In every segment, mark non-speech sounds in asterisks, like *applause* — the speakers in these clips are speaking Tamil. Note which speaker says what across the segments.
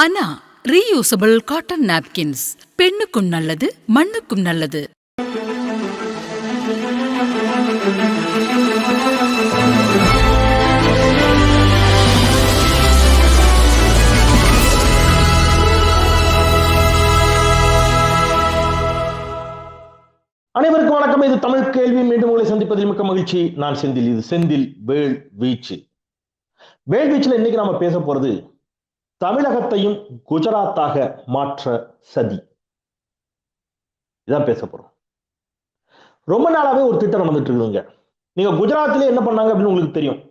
Speaker 1: அனா ரீயூசபிள் காட்டன் நாப்கின்ஸ் பெண்ணுக்கும் நல்லது மண்ணுக்கும் நல்லது.
Speaker 2: அனைவருக்கும் வணக்கம். இது தமிழ் கேள்வி. மீண்டும் உங்களை சந்திப்பதில் மிக்க மகிழ்ச்சி. நான் செந்தில். இது செந்தில் வேள் வீச்சு வேள் வீச்சுல இன்னைக்கு நாம பேச போறது தமிழகத்தையும் குஜராத்தாக மாற்ற சதி. இதான் பேச போறோம். ரொம்ப நாளாவே ஒரு திட்டம் நடந்துட்டு இருக்குதுங்க. நீங்க குஜராத்ல என்ன பண்ணாங்க அப்படின்னு உங்களுக்கு தெரியும்.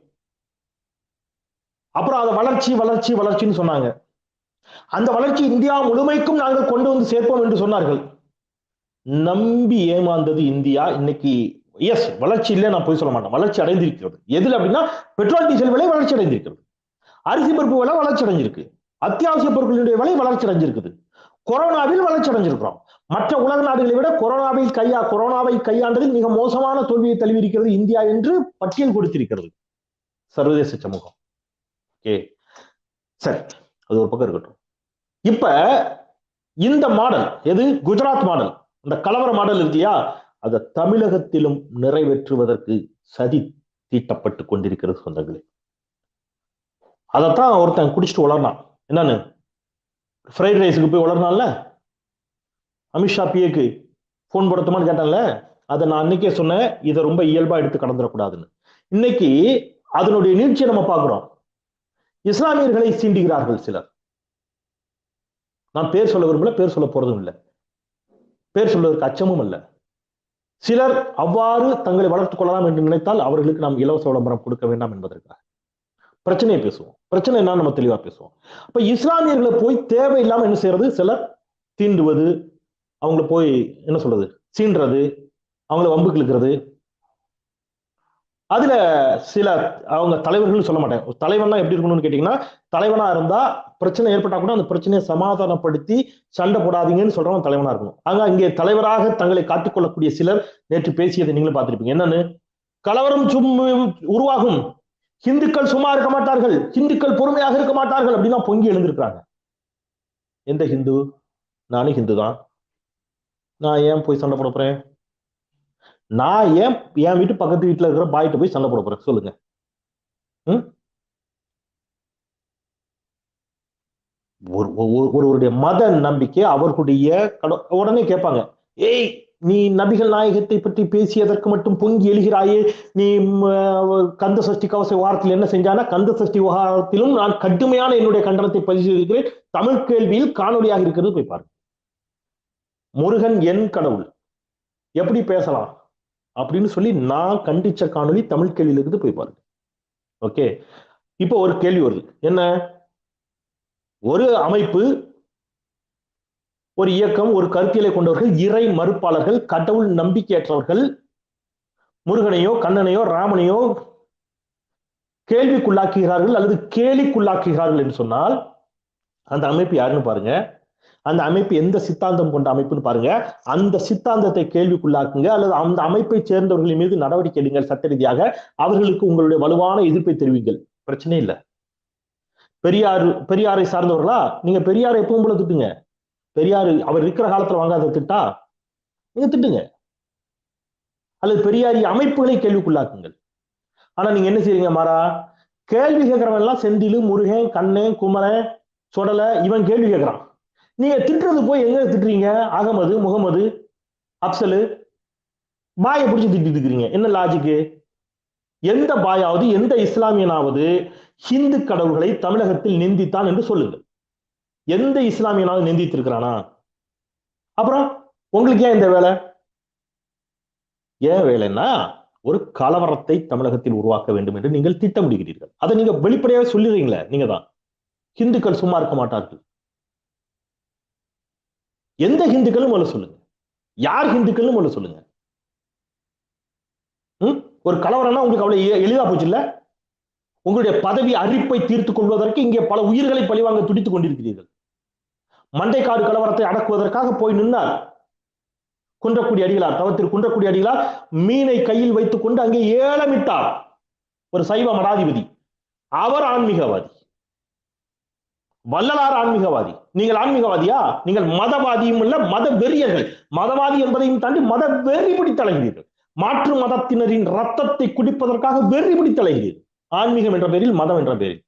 Speaker 2: அப்புறம் அதை வளர்ச்சி வளர்ச்சி வளர்ச்சின்னு சொன்னாங்க. அந்த வளர்ச்சி இந்தியா முழுமைக்கும் நாங்கள் கொண்டு வந்து சேர்ப்போம் என்று சொன்னார்கள். நம்பி ஏமாந்தது இந்தியா. இன்னைக்கு எஸ் வளர்ச்சி இல்லை நான் போய் சொல்ல மாட்டேன். வளர்ச்சி அடைந்திருக்கிறது. எதுல அப்படின்னா பெட்ரோல் டீசல் விலை வளர்ச்சி அடைந்திருக்கிறது. அரிசி பருப்பு விலை வளர்ச்சி அடைஞ்சிருக்கு. அத்தியாவசிய பொருட்களுடைய விலை வளர்ச்சி அடைஞ்சிருக்குது. கொரோனாவில் வளர்ச்சி அடைஞ்சிருக்கிறோம். மற்ற உலக நாடுகளை விட கொரோனாவில் கையா கொரோனாவை கையாண்டதில் மிக மோசமான தோல்வியை தழுவியிருக்கிறது இந்தியா என்று பட்டியல் கொடுத்திருக்கிறது. சர்வதேச சமூகம். ஓகே சரி அது ஒரு பக்கம் இருக்கட்டும். இப்ப இந்த மாடல் எது? குஜராத் மாடல். இந்த கலவர மாடல் இருக்கு இல்லையா? அதை தமிழகத்திலும் நிறைவேற்றுவதற்கு சதி தீட்டப்பட்டு கொண்டிருக்கிறது சொந்தங்களே. அதைத்தான் ஒருத்தன் குடிச்சிட்டு வளர்னான் என்னன்னு? ஃப்ரைட் ரைஸுக்கு போய் வளர்னால அமித்ஷா பிஏக்கு ஃபோன் போடத்துமான்னு கேட்டான்ல? அதை நான் அன்னைக்கே சொன்னேன். இதை ரொம்ப இயல்பா எடுத்து கடந்துடக்கூடாதுன்னு. இன்னைக்கு அதனுடைய நீட்சியை நம்ம பார்க்குறோம். இஸ்லாமியர்களை சீண்டுகிறார்கள் சிலர். நான் பேர் சொல்ல விரும்பல பேர் சொல்ல போறதும் இல்லை. பேர் சொல்வதற்கு அச்சமும் இல்லை. சிலர் அவ்வாறு தங்களை வளர்த்துக் கொள்ளலாம் என்று நினைத்தால் அவர்களுக்கு நாம் இலவச விளம்பரம் கொடுக்க வேண்டாம் என்பதற்காக. பிரச்சனையை பேசுவோம். பிரச்சனை என்ன நம்ம தெளிவா பேசுவோம். அப்ப இஸ்லாமியர்களை போய் தேவையில்லாம என்ன செய்யறது? சிலர் தீண்டுவது அவங்கள போய் என்ன சொல்றது? சீன்றது அவங்கள வம்புக்கு இழுக்கிறது. அதுல சில அவங்க தலைவர்கள் சொல்ல மாட்டேன். தலைவன்னா எப்படி இருக்கணும்னு கேட்டீங்கன்னா தலைவனா இருந்தா பிரச்சனை ஏற்பட்டா கூட அந்த பிரச்சனையை சமாதானப்படுத்தி சண்டை போடாதீங்கன்னு சொல்றவங்க தலைவனா இருக்கணும். ஆனா இங்கே தலைவராக தங்களை காட்டிக்கொள்ளக்கூடிய சிலர் நேற்று பேசியதை நீங்களும் பார்த்திருப்பீங்க. என்னன்னு? கலவரம் சும் உருவாகும். ஹிந்துக்கள் சும்மா இருக்க மாட்டார்கள். ஹிந்துக்கள் பொறுமையாக இருக்க மாட்டார்கள் அப்படின்னா பொங்கி எழுந்திருக்கிறாங்க. எந்த ஹிந்து? நானும் ஹிந்து தான். நான் ஏன் போய் சண்டை போட போறேன்? நான் ஏன் என் வீட்டு பக்கத்து வீட்டில் இருக்கிற பாய்கிட்ட போய் சண்டை போட போறேன்? சொல்லுங்க. ஒரு ஒருவருடைய மத நம்பிக்கை அவர்களுடைய உடனே கேட்பாங்க. ஏய் நீ நபிகள் நாயகத்தை பற்றி பேசியதற்கு மட்டும் பொங்கி எழுகிறாயே நீ கந்த சஷ்டி கவச வாரத்தில் என்ன செஞ்சானா கந்த சஷ்டி விவகாரத்திலும் நான் கடுமையான என்னுடைய கண்டனத்தை பதிவு செய்திருக்கிறேன் தமிழ் கேள்வியில் காணொலியாக இருக்கிறது போய் பாருங்க. முருகன் என் கடவுள் எப்படி பேசலாம் அப்படின்னு சொல்லி நான் கண்டிச்ச காணொலி தமிழ் கேள்வியிலிருந்து போய் பாருங்க. ஓகே. இப்போ ஒரு கேள்வி வருது. என்ன? ஒரு அமைப்பு ஒரு இயக்கம் ஒரு கருத்தியலை கொண்டவர்கள் இறை மறுப்பாளர்கள் கடவுள் நம்பிக்கையற்றவர்கள் முருகனையோ கண்ணனையோ ராமனையோ கேள்விக்குள்ளாக்குகிறார்கள் அல்லது கேலிக்குள்ளாக்குகிறார்கள் என்று சொன்னால் அந்த அமைப்பு யாருன்னு பாருங்க. அந்த அமைப்பு எந்த சித்தாந்தம் கொண்ட அமைப்புன்னு பாருங்க. அந்த சித்தாந்தத்தை கேள்விக்குள்ளாக்குங்க அல்லது அந்த அமைப்பை சேர்ந்தவர்களின் மீது நடவடிக்கை எடுங்கள் சட்ட ரீதியாக அவர்களுக்கு உங்களுடைய வலுவான எதிர்ப்பை தெரிவிங்கள். பிரச்சனை இல்லை. பெரியார் பெரியாரை சார்ந்தவர்களா? நீங்க பெரியாரை எப்பவும் போல திட்டுங்க. பெரியார் அவர் இருக்கிற காலத்துல வாங்காத திட்டா? நீங்க திட்டுங்க. அல்லது பெரியாரி அமைப்புகளை கேள்விக்குள்ளாக்குங்கள். ஆனா நீங்க என்ன செய்றீங்க மாறா? கேள்வி கேட்கறவன் எல்லாம் செந்திலு முருகன் கண்ணன் குமரன் சொடலை இவன் கேள்வி கேட்கறான். நீங்க திட்டுறது போய் எங்க திட்டுறீங்க? அகமது முகமது அப்சலு? பாயை பிடிச்சி திட்டிட்டு இருக்கிறீங்க. என்ன லாஜிக்கு எந்த பாயாவது எந்த இஸ்லாமியனாவது ஹிந்து கடவுள்களை தமிழகத்தில் நிந்தித்தான் என்று சொல்லுங்கள். எந்த இஸ்லாமியனாலும் நிந்தித்திருக்கிறானா? அப்புறம் உங்களுக்கு ஏன் இந்த வேலை? ஏன் வேலைன்னா ஒரு கலவரத்தை தமிழகத்தில் உருவாக்க வேண்டும் என்று நீங்கள் திட்டமிடுகிறீர்கள். அதை நீங்க வெளிப்படையாக சொல்லிடுறீங்களே நீங்க தான் ஹிந்துக்கள் சும்மா இருக்க மாட்டார்கள். எந்த ஹிந்துக்களும் முதல்ல சொல்லுங்க. யார் ஹிந்துக்கள்னு முதல்ல சொல்லுங்க. ஒரு கலவரம்னா உங்களுக்கு அவ்வளவு எளிதா போச்சு இல்ல உங்களுடைய பதவி அரிப்பை தீர்த்து கொள்வதற்கு இங்கே பல உயிர்களை பழிவாங்க துடித்துக் கொண்டிருக்கிறீர்கள். மண்டைக்காடு கலவரத்தை அடக்குவதற்காக போய் நின்றார். குன்றக்குடி அடிகளார் தவத்தில் குன்றக்குடி அடிகளார் மீனை கையில் வைத்துக் கொண்டு அங்கே ஏலமிட்டார். ஒரு சைவ மடாதிபதி. அவர் ஆன்மீகவாதி. வள்ளலார் ஆன்மீகவாதி. நீங்கள் ஆன்மீகவாதியா? நீங்கள் மதவாதியும் இல்ல மத வெறியர்கள் மதவாதி என்பதையும் தாண்டி மத வெறி பிடித்தலைகிறீர்கள். மாற்று மதத்தினரின் ரத்தத்தை குடிப்பதற்காக வெறி பிடித்தலைகிறீர்கள். ஆன்மீகம் என்ற பேரில் மதம் என்ற பேரில்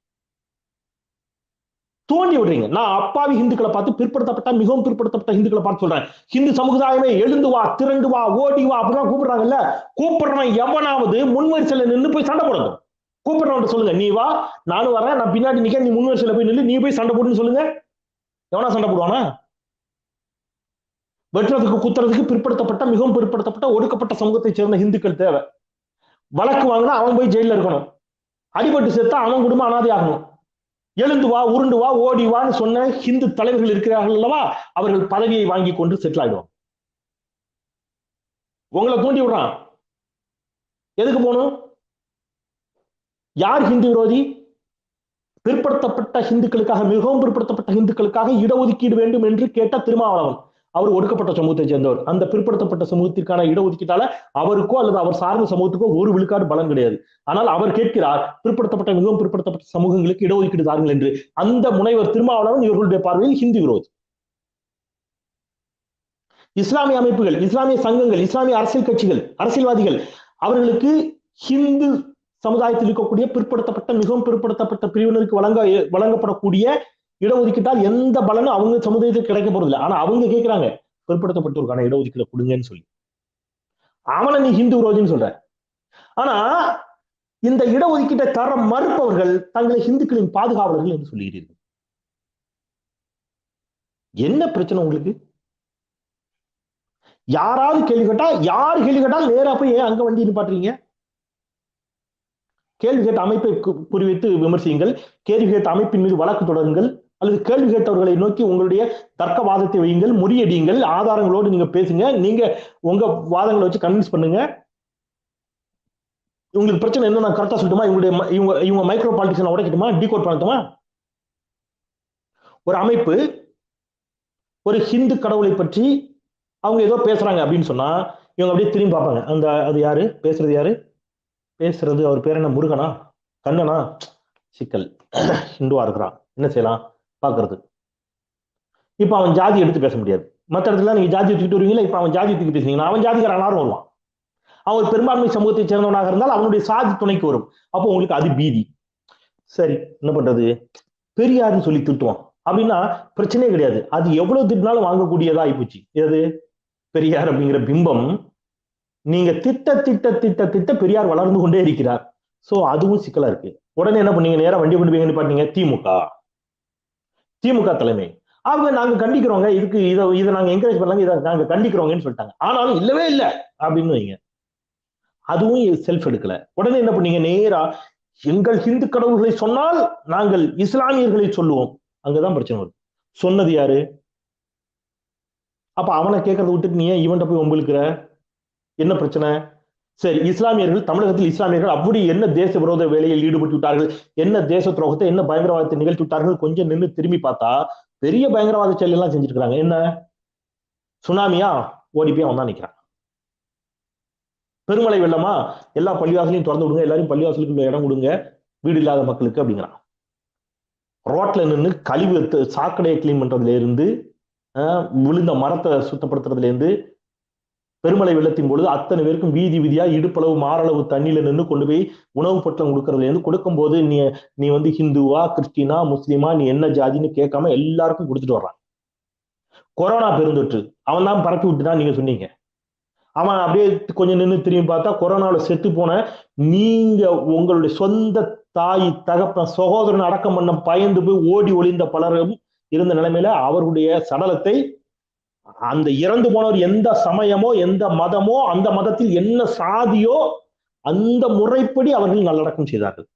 Speaker 2: தோண்டி விடுறீங்க. நான் அப்பாவி இந்துக்களை பார்த்து பிற்படுத்தப்பட்ட மிகவும் பிற்படுத்தப்பட்ட இந்துக்களை பார்த்து சொல்றேன். ஹிந்து சமுதாயமே எழுந்து வா திரண்டு வா ஓடி வா அப்படிலாம் கூப்பிடுறாங்கல்ல? கூப்பிடுறவன் எவனாவது முன்வரிசையில நின்று போய் சண்டை போடணும். கூப்பிடுறவன் சொல்லுங்க நீ வா நானும் வரேன் நான் பின்னாடி நிக்க நீ முன்வரிசையில போய் நில்லு நீ போய் சண்டை போடுன்னு சொல்லுங்க. எவனா சண்டை போடுவானா? வெட்டுறதுக்கு குத்துறதுக்கு பிற்படுத்தப்பட்ட மிகவும் பிற்படுத்தப்பட்ட ஒடுக்கப்பட்ட சமூகத்தை சேர்ந்த இந்துக்கள் தேவை. வழக்கு வாங்கினா அவன் போய் ஜெயில இருக்கணும். அடிபட்டு செத்தா அவன் குடும்பம் அனாதை ஆகணும் எழுந்து வா உருண்டு வா ஓடி வான்னு சொன்ன ஹிந்து தலைவர்கள் இருக்கிறார்கள் அல்லவா? அவர்கள் பதவியை வாங்கி கொண்டு செட்டில் ஆயிடுவாங்க. உங்களை தூண்டி விடுறான். எதுக்கு போகணும்? யார் ஹிந்து விரோதி? பிற்படுத்தப்பட்ட ஹிந்துக்களுக்காக மிகவும் பிற்படுத்தப்பட்ட ஹிந்துக்களுக்காக இடஒதுக்கீடு வேண்டும் என்று கேட்ட திருமாவளவன். அவர் ஒடுக்கப்பட்ட சமூகத்தை சேர்ந்தவர். அந்த பிற்படுத்தப்பட்ட சமூகத்திற்கான இடஒதுக்கீட்டால அவருக்கோ அல்லது அவர் சார்ந்த சமூகத்துக்கோ ஒரு விழுக்காடு பலன் கிடையாது. ஆனால் அவர் கேட்கிறார் பிற்படுத்தப்பட்ட மிகவும் பிற்படுத்தப்பட்ட சமூகங்களுக்கு இடஒதுக்கீடு தாருங்கள் என்று. அந்த முனைவர் திருமாவளவன் இவர்களுடைய பார்வையில் ஹிந்தி விரோதி. இஸ்லாமிய அமைப்புகள் இஸ்லாமிய சங்கங்கள் இஸ்லாமிய அரசியல் கட்சிகள் அரசியல்வாதிகள் அவர்களுக்கு ஹிந்து சமுதாயத்தில் இருக்கக்கூடிய பிற்படுத்தப்பட்ட மிகவும் பிற்படுத்தப்பட்ட பிரிவினருக்கு வழங்க வழங்கப்படக்கூடிய இடஒதுக்கீட்டால் எந்த பலனும் அவங்க சமுதாயத்துக்கு கிடைக்க போறதில்லை. ஆனா அவங்க கேட்கிறாங்க பிற்படுத்தப்பட்டோருக்கான இடஒதுக்கீடு கொடுங்கன்னு சொல்லி. அவனை நீ ஹிந்து விரோதின்னு சொல்ற. ஆனா இந்த இடஒதுக்கீட்டை தர மறுப்பவர்கள் தங்களை ஹிந்துக்களின் பாதுகாவலர்கள் என்று சொல்லுகிறீர்கள். என்ன பிரச்சனை உங்களுக்கு? யாராவது கேள்வி கேட்டா யார் கேள்வி கேட்டால் நேரா போய் ஏன் அங்க வண்டி நிப்பாட்டுறீங்க? கேள்வி கேட்ட அமைப்பை குறிவைத்து விமர்சியுங்கள். கேள்வி கேட்ட அமைப்பின் மீது வழக்கு தொடருங்கள். அல்லது கேள்வி கேட்டவர்களை நோக்கி உங்களுடைய தர்க்கவாதத்தை வையுங்கள் முறியடியுங்கள் ஆதாரங்களோடு நீங்க பேசுங்க நீங்க உங்க வாதங்களை வச்சு கன்வின்ஸ் பண்ணுங்க. உங்களுக்கு பிரச்சனை என்ன நான் கரெக்டா சொல்லட்டுமா? இவங்களுடைய இவங்க இவங்க மைக்ரோ பாலிட்டிக்ஸ் உடைக்கட்டுமா? டீகோட் பண்ணட்டுமா? ஒரு அமைப்பு ஒரு ஹிந்து கடவுளை பற்றி அவங்க ஏதோ பேசுறாங்க அப்படின்னு சொன்னா இவங்க அப்படியே திரும்பி பார்ப்பாங்க. அந்த அது யாரு? பேசுறது யாரு? பேசுறது அவர் பேர் என்ன? முருகனா? கண்ணனா? சிக்கல். *clears throat* ஹிந்துவா இருக்கிறான். என்ன செய்யலாம்? பார்க்கறது. இப்போ அவன் ஜாதி எடுத்து பேச முடியாது. மற்ற இடத்துல நீங்க ஜாதி தூக்கிட்டு வருவீங்களா? இப்போ அவன் ஜாதி தூக்கி பேசுனீங்கன்னா அவன் ஜாதிக்காரனாரும் வருவான். அவன் பெரும்பான்மை சமூகத்தை சேர்ந்தவனாக இருந்தால் அவனுடைய சாதி துணைக்கு வரும். அப்போ உங்களுக்கு அது பீதி. சரி என்ன பண்றது? பெரியாருன்னு சொல்லி திட்டுவான் அப்படின்னா பிரச்சனையே கிடையாது. அது எவ்வளவு திட்டினாலும் வாங்கக்கூடியதா ஆயிப்போச்சு எது? பெரியார் அப்படிங்கிற பிம்பம். நீங்க திட்ட திட்ட திட்ட திட்ட பெரியார் வளர்ந்து கொண்டே இருக்கிறார். சோ அதுவும் சிக்கலா இருக்கு. உடனே என்ன பண்ணீங்க? நேரம் வண்டி கொண்டு போய் பாட்டீங்க திமுக. திமுக தலைமை. அவங்க நாங்க கண்டிக்கிறோங்க இதுக்கு இதை இதை நாங்க என்கரேஜ் பண்ணலாங்க இதை நாங்க கண்டிக்கிறோங்கன்னு சொல்லிட்டாங்க. ஆனாலும் இல்லவே இல்லை அப்படின்னு வைங்க. அதுவும் செல்ஃப் எடுக்கல. உடனே என்ன பண்ணீங்க? நேரா எங்கள் ஹிந்து கடவுள்களை சொன்னால் நாங்கள் இஸ்லாமியர்களை சொல்லுவோம். அங்கதான் பிரச்சனை வரும் சொன்னது யாரு? அப்ப அவனை கேட்கறத விட்டுட்டு நீ ஏன் இவன்ட்ட போய் உங்களுக்குற என்ன பிரச்சனை? சரி இஸ்லாமியர்கள் தமிழகத்தில் இஸ்லாமியர்கள் அப்படி என்ன தேச விரோத வேலையில் ஈடுபட்டு விட்டார்கள் என்ன தேச துரோகத்தை என்ன பயங்கரவாதத்தை நிகழ்த்தி விட்டார்கள் கொஞ்சம் நின்று திரும்பி பார்த்தா பெரிய பயங்கரவாத செயல் எல்லாம் செஞ்சிருக்கிறாங்க என்ன? சுனாமியா ஓடி போய் அவன் தான் நிக்கிறான். பெருமழை வெள்ளமா? எல்லா பள்ளிவாசலையும் திறந்து விடுங்க. எல்லாரும் பள்ளிவாசலுக்கு இடம் கொடுங்க. வீடு இல்லாத மக்களுக்கு அப்படிங்கிறான். ரோட்ல நின்று கழிவு எடுத்து- சாக்கடையை கிளீன் பண்றதுல இருந்து ஆஹ், விழுந்த மரத்தை சுத்தப்படுத்துறதுல இருந்து பெருமழை வெள்ளத்தின் பொழுது அத்தனை பேருக்கும் வீதி வீதியா இடுப்பளவு மாரளவு தண்ணியில நின்று கொண்டு போய் உணவு பொட்டலம் கொடுக்கறதுல இருந்து கொடுக்கும்போது நீ நீ வந்து ஹிந்துவா கிறிஸ்டினா முஸ்லீமா நீ என்ன ஜாதின்னு கேட்காம எல்லாருக்கும் கொடுத்துட்டு வர்றான். கொரோனா பெருந்தொற்று. அவன் தான் பரப்பி விட்டுதான் நீங்க சொன்னீங்க. அவன் அப்படியே கொஞ்சம் நின்று திரும்பி பார்த்தா கொரோனாவில் செத்து போன நீங்க உங்களுடைய சொந்த தாய் தகப்பன் சகோதரன் அடக்கம் பண்ண பயந்து போய் ஓடி ஒளிந்த பலரும் இருந்த நிலைமையில அவர்களுடைய சடலத்தை அந்த இறந்து போனவர் எந்த சமயமோ எந்த மதமோ அந்த மதத்தில் என்ன சாதியோ அந்த முறைப்படி அவர்கள் நல்லடக்கம் செய்தார்கள்.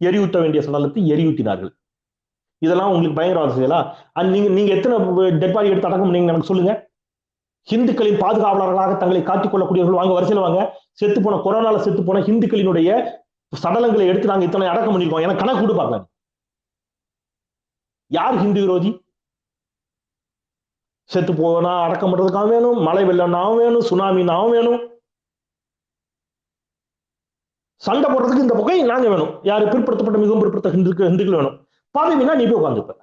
Speaker 2: எரியூட்ட வேண்டிய சடலத்தை எரியூட்டினார்கள். இதெல்லாம் உங்களுக்கு பயங்கரவாத செய்யலாம் நீங்க நீங்க எத்தனை டெட் பாடி எடுத்து அடக்கம் நீங்க எனக்கு சொல்லுங்க. ஹிந்துக்களின் பாதுகாவலர்களாக தங்களை காட்டிக் கொள்ளக்கூடியவர்கள் வாங்க வரிசையில் வாங்க. செத்து போன கொரோனால செத்து போன ஹிந்துக்களினுடைய சடலங்களை எடுத்து நாங்க இத்தனை அடக்கம் பண்ணிருக்கோம் எனக்கு கணக்கு கொடுப்பாங்க யார் ஹிந்து விரோதி? செத்து போனா அடக்கம் பண்றதுக்காக வேணும். மழை வெள்ளம்னாவும் வேணும். சுனாமினாவும் வேணும். சண்டை போடுறதுக்கு இந்த பக்கம் நாங்க வேணும். யாரு பிற்படுத்தப்பட்ட மிகவும் பிற்படுத்த ஹிந்துக்கு ஹிந்துக்கள் வேணும். பதவினா நீ போய் உட்காந்துப்ப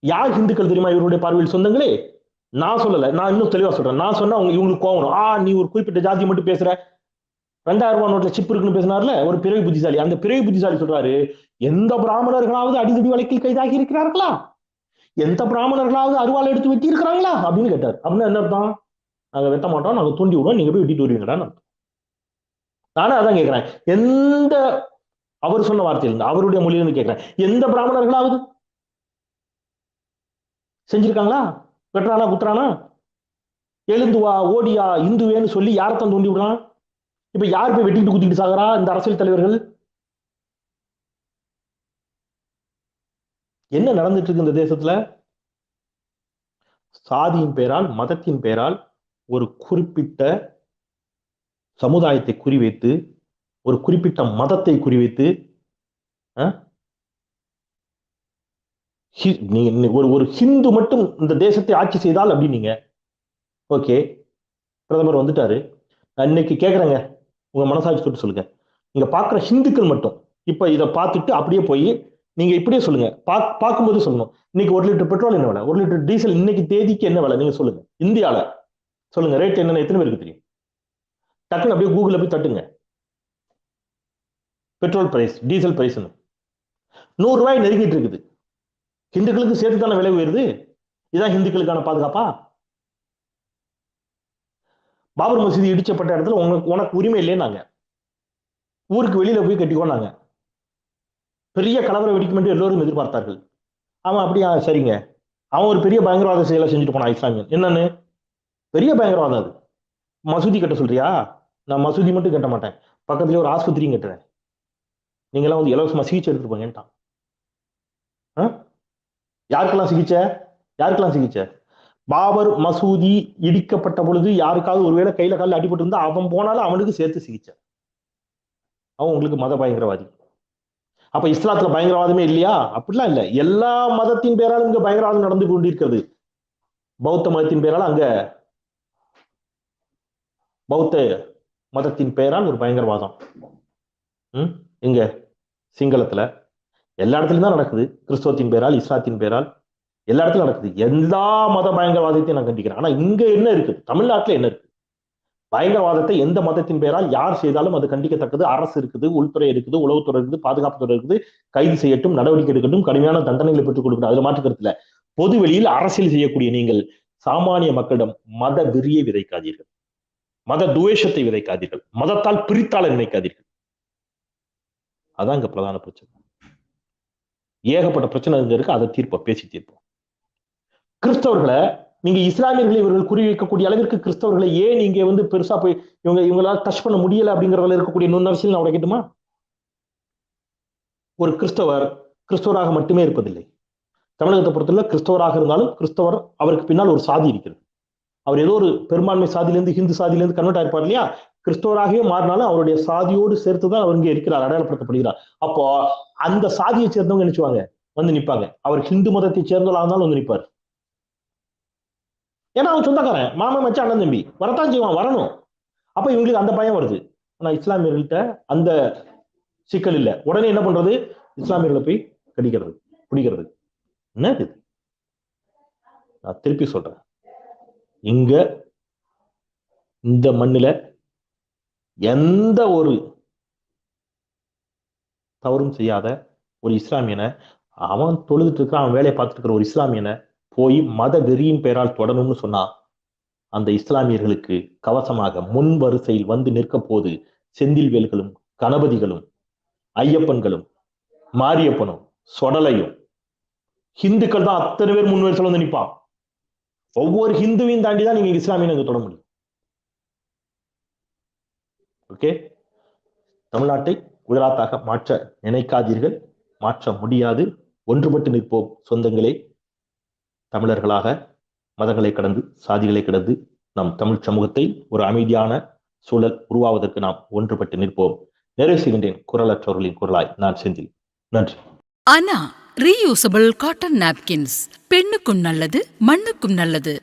Speaker 2: யார் ஹிந்துக்கள் தெரியுமா இவருடைய பார்வையில் சொந்தங்களே? நான் சொல்லல. நான் இன்னும் தெளிவா சொல்றேன். நான் சொன்னா அவங்க இவங்களுக்கு கோவம் ஆ நீ ஒரு குறிப்பிட்ட ஜாதி மட்டும் பேசுற. ரெண்டாயிரம் ரூபாய் நோட்ல சிப் இருக்குன்னு பேசினார்ல? ஒரு பிறவி புத்திசாலி. அந்த பிறவி புத்திசாலி சொல்றாரு எந்த பிராமணர்களாவது அடிதடி வழக்கில் கைதாகி இருக்கிறார்களா? எந்த பிராமணர்களாவது அருவாள் எடுத்து வெட்டி இருக்கிறாங்களா அப்படின்னு கேட்டார். அப்படின்னா என்ன அர்த்தம்? நாங்க வெட்ட மாட்டோம் நாங்க தூண்டி விடுவோம் நீங்க போய் வெட்டிட்டு வருவீங்கடான்னு அர்த்தம். நானும் அதான் கேட்கிறேன் எந்த அவர் சொன்ன வார்த்தையிலிருந்து அவருடைய மொழியிலிருந்து கேட்கிறேன் எந்த பிராமணர்களாவது? செஞ்சிருக்காங்களா? வெட்டுறானா குத்துறானா? எழுந்து வா ஓடியா இந்துவேன்னு சொல்லி யாரத்தான் தூண்டி விடுறான்? இப்ப யார் போய் வெட்டிட்டு குத்திட்டு சாகுறா? இந்த அரசியல் தலைவர்கள்? என்ன நடந்துட்டு இருக்கு இந்த தேசத்துல? சாதியின் பெயரால் மதத்தின் பெயரால் ஒரு குறிப்பிட்ட சமுதாயத்தை குறிவைத்து ஒரு குறிப்பிட்ட மதத்தை குறிவைத்து நீ- ஒரு ஒரு ஹிந்து மட்டும் இந்த தேசத்தை ஆட்சி செய்தால் அப்படின்னீங்க. ஓகே. பிரதமர் வந்துட்டாரு. நான் இன்னைக்கு கேக்குறேங்க. உங்க மனசாட்சி தொட்டு சொல்லுங்க. இங்க பாக்குற ஹிந்துக்கள் மட்டும். இப்ப இதை பார்த்துட்டு அப்படியே போய் நீங்க இப்படியே சொல்லுங்க. பா பார்க்கும்போது சொல்லணும். இன்னைக்கு ஒரு லிட்டர் பெட்ரோல் என்ன விலை? ஒரு லிட்டர் டீசல் இன்னைக்கு தேதிக்கு என்ன விலை? நீங்க சொல்லுங்க. இந்தியாவில் சொல்லுங்க. ரேட் என்னென்ன எத்தனை பேருக்கு தெரியும்? டக்குன்னு அப்படியே கூகுளில் போய் தட்டுங்க. பெட்ரோல் பிரைஸ் டீசல் பிரைஸ்னு நூறு ரூபாய் நெருங்கிட்டு இருக்குது. ஹிந்துக்களுக்கு சேர்த்து தானே விலை உயருது? இதான் ஹிந்துக்களுக்கான பாதுகாப்பா? பாபர் மசூதி இடிச்சப்பட்ட இடத்துல உனக்கு உனக்கு உரிமை இல்லைன்னாங்க. ஊருக்கு வெளியில போய் கட்டிக்கோனாங்க பெரிய கலவர வெடிக்கும் என்று எல்லோரும் எதிர்பார்த்தார்கள். அவன் அப்படியா? சரிங்க. அவன் ஒரு பெரிய பயங்கரவாத செயலை செஞ்சுட்டு போனான் இஸ்லாமியன் என்னன்னு? பெரிய பயங்கரவாதம் அது. மசூதி கட்ட சொல்றியா? நான் மசூதி மட்டும் கட்ட மாட்டேன். பக்கத்துலேயே ஒரு ஆஸ்பத்திரியும் கட்டுறேன். நீங்களாம் வந்து இலவசமாக சிகிச்சை எடுத்துட்டு போங்கன்ட்டான். ஆ? யாருக்கெல்லாம் சிகிச்சை? யாருக்கெல்லாம் சிகிச்சை? பாபர் மசூதி இடிக்கப்பட்ட பொழுது யாருக்காவது ஒருவேளை கையில காலில் அடிபட்டு இருந்தா அவன் போனாலும் அவனுக்கு சேர்த்து சிகிச்சை. அவன் உங்களுக்கு மத பயங்கரவாதி. அப்ப இஸ்லாத்துல பயங்கரவாதமே இல்லையா? அப்படிலாம் இல்லை. எல்லா மதத்தின் பேராலும் இங்க பயங்கரவாதம் நடந்து கொண்டிருக்கிறது. பௌத்த மதத்தின் பேரால் அங்க பௌத்த மதத்தின் பெயரால் ஒரு பயங்கரவாதம். ம்? இங்க சிங்களத்துல. எல்லா இடத்துலயும் தான் நடக்குது. கிறிஸ்தவத்தின் பேரால் இஸ்லாத்தின் பேரால் எல்லா இடத்துலயும் நடக்குது. எல்லா மத பயங்கரவாதத்தையும் நான் கண்டிக்கிறேன். ஆனா இங்க என்ன இருக்குது? தமிழ்நாட்டுல என்ன இருக்கு? பயங்கரவாதத்தை எந்த மதத்தின் பெயரால் யார் செய்தாலும் அது கண்டிக்கத்தக்கது. அரசு இருக்குது உள்துறை இருக்குது உளவுத்துறை இருக்குது பாதுகாப்புத்துறை இருக்குது. கைது செய்யட்டும் நடவடிக்கை எடுக்கட்டும் கடுமையான தண்டனைகளை பெற்றுக் கொடுக்கணும். அதுல மாற்றுக்கிறதுல பொது வெளியில் அரசியல் செய்யக்கூடிய நீங்கள் சாமானிய மக்களிடம் மத விரியை விதைக்காதீர்கள். மத துவேஷத்தை விதைக்காதீர்கள். மதத்தால் பிரித்தாள நினைக்காதீர்கள். அதான் இங்க பிரதான பிரச்சனை. ஏகப்பட்ட பிரச்சனை இங்க இருக்கு. அதை தீர்ப்போம் பேசி தீர்ப்போம். கிறிஸ்தவர்களை நீங்க இஸ்லாமியர்களை இவர்கள் குறிவைக்கக்கூடிய அளவிற்கு கிறிஸ்தவர்களை ஏன் நீங்க வந்து பெருசா போய் இவங்க இவங்களால டச் பண்ண முடியல அப்படிங்கறதுல இருக்கக்கூடிய நுண்ணரசியல் நான் உடைக்கட்டுமா? ஒரு கிறிஸ்தவர் கிறிஸ்தவராக மட்டுமே இருப்பதில்லை. தமிழகத்தை பொறுத்தவரை கிறிஸ்தவராக இருந்தாலும் கிறிஸ்தவர் அவருக்கு பின்னால் ஒரு சாதி இருக்கிறது. அவர் ஏதோ ஒரு பெரும்பான்மை சாதியிலேருந்து ஹிந்து சாதியிலேருந்து கன்வெர்ட் ஆயிருப்பார் இல்லையா? கிறிஸ்தவராகவே மாறினாலும் அவருடைய சாதியோடு சேர்த்துதான் அவர் இங்கே இருக்கிறார் அடையாளப்படுத்தப்படுகிறார். அப்போ அந்த சாதியை சேர்ந்தவங்க நினைச்சுவாங்க வந்து நிற்பாங்க. அவர் ஹிந்து மதத்தை சேர்ந்தவர்களாக இருந்தாலும் வந்து நிற்பார். ஏன்னா அவன் சொந்தக்காரன். மாமன் மச்சான் அண்ணன் தம்பி. வரத்தான் செய்வான் வரணும். அப்ப இவங்களுக்கு அந்த பயம் வருது. ஆனா இஸ்லாமியர்கள்ட்ட அந்த சிக்கல் இல்ல. உடனே என்ன பண்றது? இஸ்லாமியர்களை போய் கடிக்கிறது பிடிக்கிறது. என்ன இது? நான் திருப்பி சொல்றேன். இங்க இந்த மண்ணுல எந்த ஒரு தவறும் செய்யாத ஒரு இஸ்லாமியனை அவன் தொழுதுட்டு இருக்கிற அவன் வேலையை பார்த்துட்டு இருக்கிற ஒரு இஸ்லாமியனை போய் மத வெறியின் பெயரால் தொடணும்னு சொன்னா அந்த இஸ்லாமியர்களுக்கு கவசமாக முன் வரிசையில் வந்து நிற்க போது செந்தில் வேல்களும் கணபதிகளும் ஐயப்பன்களும் மாரியப்பனும் சொடலையும் ஹிந்துக்கள் தான் அத்தனை பேர் முன் வரிசையில் வந்து நிற்பான் ஒவ்வொரு ஹிந்துவையும் தாண்டி தான் நீங்க இஸ்லாமியனை அங்க தொட முடியும். ஓகே? தமிழ்நாட்டை குஜராத்தாக மாற்ற நினைக்காதீர்கள். மாற்ற முடியாது. ஒன்றுபட்டு நிற்போம் சொந்தங்களே. தமிழர்களாக மதங்களை கடந்து சாதிகளை கடந்து நம் தமிழ் சமூகத்தை ஒரு அமைதியான சூழல் உருவாவதற்கு நாம் ஒன்றுபட்டு நிற்போம். நிறைவு செய்கின்றேன். குரலற்றவர்களின் குரலாய் நான் செந்தில். நன்றி.
Speaker 1: ஆனா ரீயூசபிள் காட்டன் நாப்கின்ஸ் பெண்ணுக்கும் நல்லது மண்ணுக்கும் நல்லது.